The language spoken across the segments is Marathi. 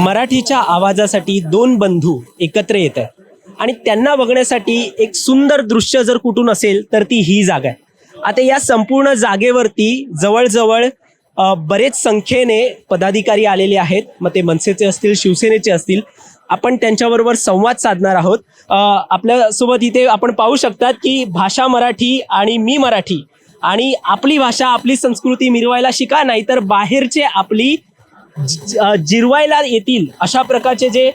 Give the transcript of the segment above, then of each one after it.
मराठीच्या आवाजासाठी दोन बंधू एकत्र येत आहेत. आणि त्यांना बघण्यासाठी एक सुंदर दृश्य जर कुठून असेल तर ती ही जागा आहे. आता या संपूर्ण जागेवरती जवळजवळ बरेच संख्येने पदाधिकारी आलेले आहेत. मग ते मनसेचे असतील शिवसेनेचे असतील. आपण त्यांच्याबरोबर संवाद साधणार आहोत. आपल्यासोबत इथे आपण पाहू शकतात की भाषा मराठी आणि मी मराठी आणि आपली भाषा आपली संस्कृती मिरवायला शिका नाही तर बाहेरचे आपली जिरवायला येतील अशा प्रकारचे जे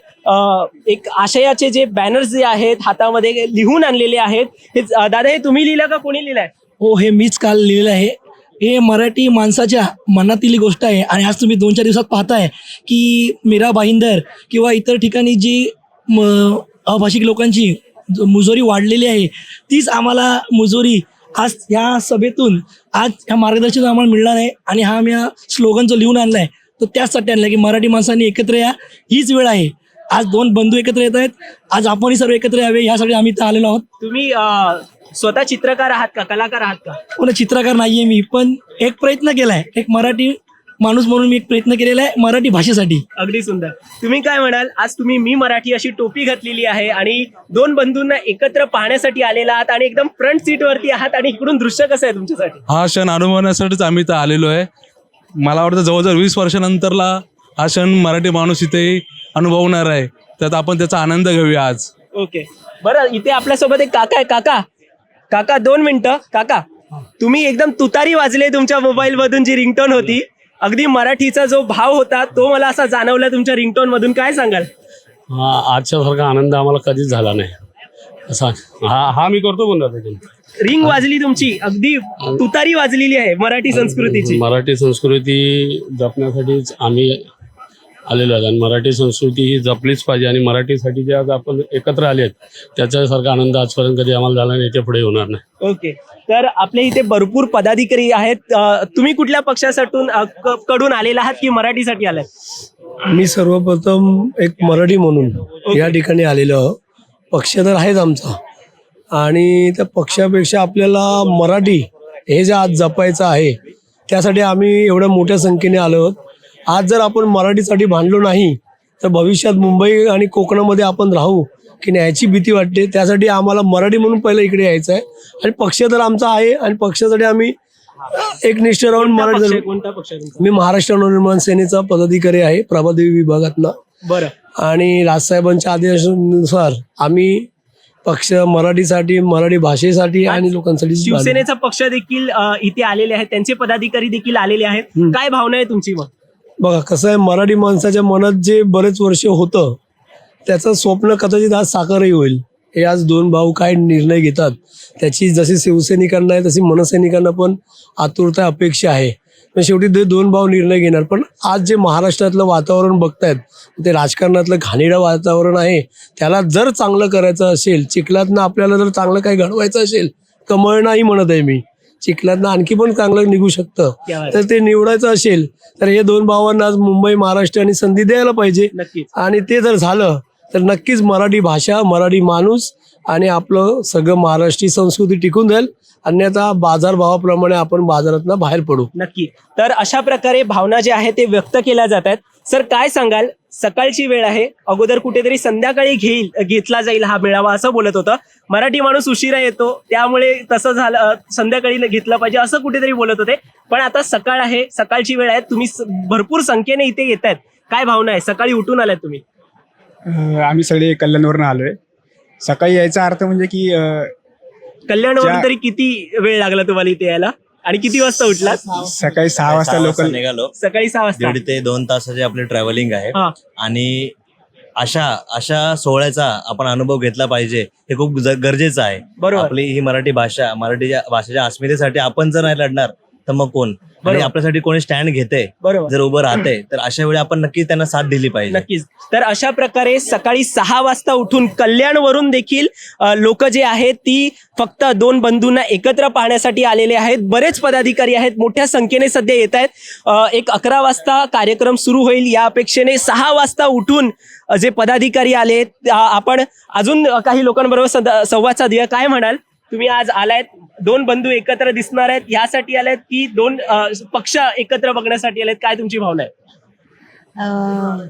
एक आशयाचे जे बॅनर्स जे आहेत हातामध्ये लिहून आणलेले आहेत हे दादा हे तुम्ही लिहिलं का कोणी लिहिलंय? हो हे मीच काल लिहिलेलं आहे. हे मराठी माणसाच्या मनातील गोष्ट आहे आणि आज तुम्ही दोन चार दिवसात पाहताय की मीरा भाईंदर किंवा इतर ठिकाणी जी म- अभाषिक लोकांची जो मुजोरी वाढलेली आहे तीच आम्हाला मुजोरी आज ह्या सभेतून आज ह्या मार्गदर्शन आम्हाला मिळणार आहे आणि हा आम्ही हा स्लोगन जो लिहून आहे तो त्याचसाठी आणलाय की मराठी माणसांनी एकत्र या. हीच वेळ आहे. आज दोन बंधू एकत्र येत आहेत. आज आपणही सर्व एकत्र यावे यासाठी आम्ही इथं आलेलो आहोत. तुम्ही अ, स्वतः चित्रकार आहात का? कलाकार आहात का? कोणी चित्रकार नाहीये मी पण एक प्रयत्न केलाय. एक मराठी माणूस म्हणून मी एक प्रयत्न केलेला आहे मराठी भाषेसाठी. अगदी सुंदर. तुम्ही काय म्हणाल? आज तुम्ही मी मराठी अशी टोपी घातलेली आहे आणि दोन बंधूंना एकत्र पाहण्यासाठी आलेला आहात आणि एकदम फ्रंट सीट वरती आहात आणि इकडून दृश्य कसं आहे तुमच्यासाठी? हा क्षण अनुभवण्यासाठीच आम्ही इथं आलेलो आहे. मला वाटतं जवळजवळ वीस वर्षानंतरला हा क्षण मराठी माणूस इथे अनुभवणार आहे. त्यात आपण त्याचा आनंद घेऊया आज. ओके. बरं इथे आपल्यासोबत एक काका आहे. काका काका दोन मिनिटं. काका तुम्ही एकदम तुतारी वाजले तुमच्या मोबाईल मधून जी रिंगटोन होती. अगदी मराठीचा जो भाव होता तो मला असा जाणवला तुमच्या रिंगटोन मधून काय सांगाल? हा आजच्यासारखा आनंद आम्हाला कधीच झाला नाही. असा. हा हा मी करतो दादा रिंग वाजली तुमची. अगदी तुतारी वाजलेली आहे मराठी संस्कृतीची. मराठी संस्कृती जपण्यासाठीच आम्ही आलेलो आहोत. आणि मराठी संस्कृती ही जपलीच पाहिजे. आणि मराठीसाठी जे आज आपण एकत्र आले आहेत त्याच्यासारखा आनंद आजपर्यंत कधी आम्हाला झाला नाही याच्यापुढे होणार नाही. ओके. तर आपल्या इथे भरपूर पदाधिकारी आहेत. अ, तुम्ही कुठल्या पक्षासाठी अ, क- कडून आलेला आहात की मराठीसाठी आलात? मी सर्वप्रथम एक मराठी म्हणून या ठिकाणी आलेलो आहो. पक्ष तर आहेच आमचा. आणि त्या पक्षापेक्षा आपल्याला मराठी हे जे आज जपायचं आहे त्यासाठी आम्ही एवढ्या मोठ्या संख्येने आलो आहोत. आज जर आपण मराठीसाठी भांडलो नाही तर भविष्यात मुंबई आणि कोकणामध्ये आपण राहू की नाही याची भीती वाटते. त्यासाठी आम्हाला मराठी म्हणून पहिलं इकडे यायचं आहे. आणि पक्ष तर आमचा आहे आणि पक्षासाठी आम्ही एक निष्ठ राहून? मराठी? मी महाराष्ट्र नवनिर्माण सेनेचा पदाधिकारी आहे प्रभादेवी विभागातनं. बरं. आणि राजसाहेबांच्या आदेशानुसार आम्ही पक्ष मराठीसाठी मराठी भाषेसाठी आणि लोकांसाठी शिवसेनेचा पक्ष देखील इथे आलेले आहेत. त्यांचे पदाधिकारी देखील आलेले आहेत. काय भावना आहे तुमची मग? बघा कसं आहे मराठी माणसाच्या मनात जे बरेच वर्ष होतं त्याचं स्वप्न कदाचित आज साकारही होईल. हे आज दोन भाऊ काय निर्णय घेतात त्याची जशी शिवसैनिकांना आहे तशी मनसैनिकांना पण आतुरता अपेक्षा आहे. शेवटी ते दोन भाऊ निर्णय घेणार. पण आज जे महाराष्ट्रातलं वातावरण बघतायत ते राजकारणातलं घाणेरडं वातावरण आहे. त्याला जर चांगलं करायचं असेल चिखलातनं आपल्याला जर चांगलं काही घडवायचं असेल कमळ नाही म्हणत आहे मी. चिखलातनं आणखी पण चांगलं निघू शकतं. तर ते निवडायचं असेल तर हे दोन भावांना आज मुंबई महाराष्ट्राने संधी द्यायला पाहिजे. आणि ते जर झालं तर नक्कीच मराठी भाषा मराठी माणूस आणि आपलं सगळं महाराष्ट्री संस्कृती टिकून जाईल. अन्यथा बाजारभावाप्रमाणे आपण बाजारातनं बाहेर पडू. नक्की. तर अशा प्रकारे भावना ज्या आहेत ते व्यक्त केल्या जात आहेत. सर काय सांगाल? सकाळची वेळ आहे. अगोदर कुठेतरी संध्याकाळी घेईल घेतला जाईल हा मेळावा असं बोलत होतं. मराठी माणूस उशिरा येतो. त्यामुळे तसं झालं संध्याकाळी घेतलं पाहिजे असं कुठेतरी बोलत होते. पण आता सकाळ आहे सकाळची वेळ आहे. तुम्ही भरपूर संख्येने इथे येत आहेत. काय भावना आहे? सकाळी उठून आलात तुम्ही. आम्ही सगळे कल्याणवरून आलोय. सकाळी यायचा अर्थ म्हणजे की कल्याणवरून तरी किती वेळ लागला तुम्हाला इथे यायला? आणि किती वाजता उठलात सकाळी सहा वाजता लोकल निघालो. सकाळी सहा वाजता. दीड ते दोन तासाचे आपले ट्रॅव्हलिंग आहे. हा. आणि अशा अशा सोहळ्याचा आपण अनुभव घेतला पाहिजे हे खूप ज- गरजेचं आहे. बरोबर. आपली ही मराठी भाषा मराठीच्या भाषेच्या अस्मितेसाठी आपण जर नाही लढणार तर मग कोण? आणि. आपल्यासाठी कोणी स्टँड घेते बरोबर. जर उभं राहते तर अशा वेळी आपण नक्कीच त्यांना साथ दिली पाहिजे. नक्कीच. तर अशा प्रकारे सकाळी सहा वाजता उठून कल्याणवरून देखील लोक जे आहेत ती फक्त दोन बंधूंना एकत्र पाहण्यासाठी आलेले आहेत. बरेच पदाधिकारी आहेत मोठ्या संख्येने सध्या येत आहेत. एक अकरा वाजता कार्यक्रम सुरू होईल. या अपेक्षेने सहा वाजता उठून जे पदाधिकारी आले आपण अजून काही लोकांबरोबर संवाद साधूया. काय म्हणाल? तुम्ही आज आलायत. दोन बंधू एकत्र दिसणार आहेत. यासाठी आलायत की दोन अ, पक्ष एकत्र बघण्यासाठी आलेत. काय तुमची भावना आहे? अं,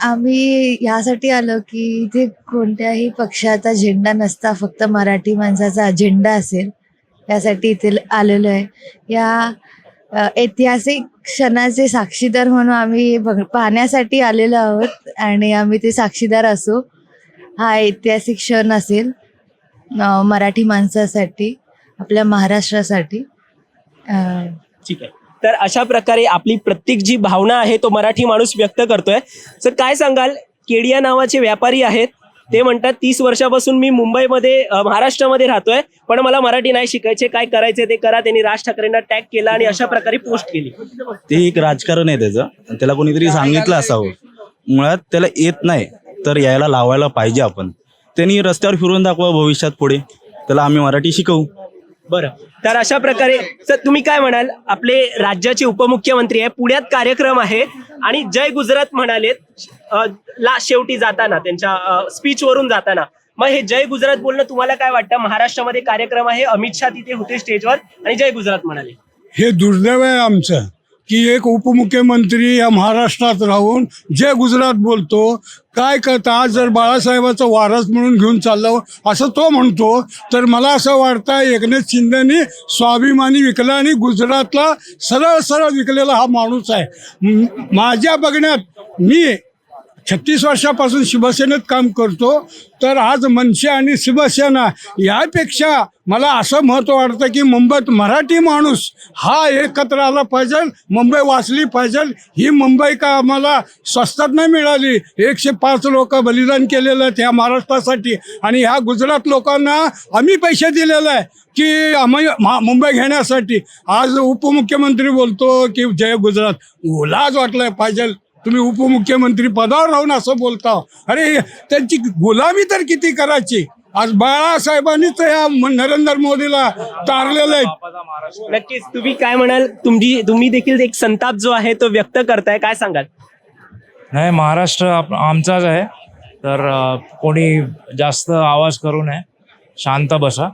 आम्ही यासाठी आलो की इथे कोणत्याही पक्षाचा झेंडा नसता फक्त मराठी माणसाचा अजेंडा असेल यासाठी इथे आलेलो आहे. या ऐतिहासिक क्षणाचे साक्षीदार म्हणून आम्ही बघ पाहण्यासाठी आलेलो आहोत आणि आम्ही ते साक्षीदार असू. हा ऐतिहासिक क्षण असेल. मराठी माणसासाठी आपल्या महाराष्ट्रासाठी. ठीक आहे. तर अशा प्रकारे आपली प्रत्येक जी भावना आहे तो मराठी माणूस व्यक्त करतोय. सर काय सांगाल? केडिया नावाचे व्यापारी आहेत. ते म्हणतात तीस वर्षापासून मी मुंबईमध्ये महाराष्ट्रामध्ये राहतोय पण मला मराठी नाही शिकायचे. काय करायचे ते करा. त्यांनी राज ठाकरेंना टॅग केला आणि अशा प्रकारे पोस्ट केली. ते एक राजकारण आहे त्याचं. त्याला कोणीतरी सांगितलं असावं. मुळात त्याला येत नाही तर यायला लावायला पाहिजे आपण. त्यांनी रस्त्यावर फिरून दाखवा भविष्यात पुढे. त्याला आम्ही मराठी शिकवू. बरं. तर अशा प्रकारे सर तुम्ही काय म्हणाल? आपले राज्याचे उपमुख्यमंत्री आहे पुण्यात कार्यक्रम आहे आणि जय गुजरात म्हणालेत ला शेवटी जाताना त्यांच्या स्पीच वरून जाताना. मग हे जय गुजरात बोलणं तुम्हाला काय वाटतं? महाराष्ट्रामध्ये कार्यक्रम आहे अमित शहा तिथे होते स्टेजवर आणि जय गुजरात म्हणाले. हे दुर्दैव आहे आमचं. की एक उपमुख्यमंत्री या महाराष्ट्रात राहून जे गुजरात बोलतो काय करता? आज जर बाळासाहेबाचा वारस म्हणून घेऊन चाललो असं तो म्हणतो तर मला असं वाटतं एकनाथ शिंदेनी स्वाभिमानी विकला आणि गुजरातला सरळ सरळ विकलेला हा माणूस आहे. माझ्या बघण्यात मी छत्तीस वर्षापासून शिवसेनेत काम करतो तर आज मनसे आणि शिवसेना यापेक्षा मला असं महत्त्व वाटतं की मुंबईत मराठी माणूस हा एकत्र आला पाहिजे मुंबई वाचली पाहिजे. ही मुंबई का आम्हाला स्वस्तात नाही मिळाली? एकशे पाच लोक बलिदान केलेलं आहेत ह्या महाराष्ट्रासाठी आणि ह्या गुजरात लोकांना आम्ही पैसे दिलेले आहे की आम्ही मुंबई घेण्यासाठी. आज उपमुख्यमंत्री बोलतो की जय गुजरात. लाज वाटलं पाहिजे. तुम्ही उपमुख्यमंत्री पदावर राहून असं बोलता. अरे त्यांची गुलामी तर किती करायची? आज बाळासाहेबांनीच या म- नरेंद्र मोदीला तारलेलं आहे. नक्कीच तुम्ही काय म्हणाल? तुमची तुम्ही देखील एक संताप जो आहे तो व्यक्त करताय काय सांगाल? नाही महाराष्ट्र आप- आमचाच आहे. तर कोणी जास्त आवाज करू नये. शांत बसा.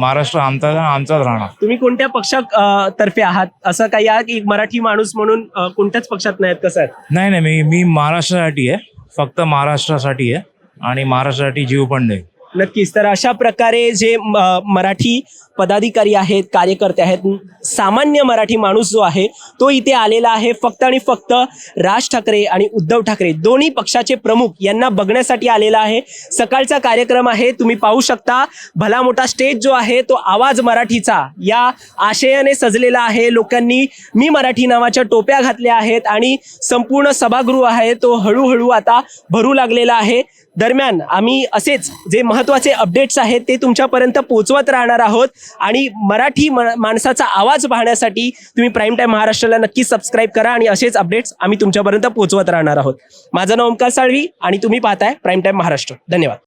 महाराष्ट्र आमचा आमचाच राहणार. तुम्ही कोणत्या पक्षात अ, तर्फे आहात? असं काही आहात की मराठी माणूस म्हणून अ, कोणत्याच पक्षात नाहीत? कसं आहे? नाही नाही मी मी महाराष्ट्रासाठी आहे. फक्त महाराष्ट्रासाठी आहे. आणि महाराष्ट्रासाठी जीव पण देईल नक्कीच. तर अशा प्रकारे जे मराठी पदाधिकारी आहेत कार्यकर्ते आहेत सामान्य मराठी माणूस जो आहे तो इथे आलेला आहे. फक्त आणि फक्त राज ठाकरे आणि उद्धव ठाकरे दोन्ही पक्षाचे प्रमुख यांना बघण्यासाठी आलेला आहे. सकाळचा कार्यक्रम आहे तुम्ही पाहू शकता. भला मोठा स्टेज जो आहे तो आवाज मराठीचा या आशयाने सजलेला आहे. लोकांनी मी मराठी नावाच्या टोप्या घातल्या आहेत आणि संपूर्ण सभागृह आहे तो हळूहळू आता भरू लागलेला आहे. दरम्यान आम्ही असेच जे महत्त्वाचे अपडेट्स आहेत ते तुमच्यापर्यंत पोहोचवत राहणार आहोत. आणि मराठी माणसाचा आवाज पाहण्यासाठी तुम्ही प्राईम टाईम महाराष्ट्राला नक्की सबस्क्राईब करा आणि असेच अपडेट्स आम्ही तुमच्यापर्यंत पोहोचवत राहणार आहोत. माझं नाव ओमकार साळवी आणि तुम्ही पाहताय प्राईम टाईम महाराष्ट्र. धन्यवाद.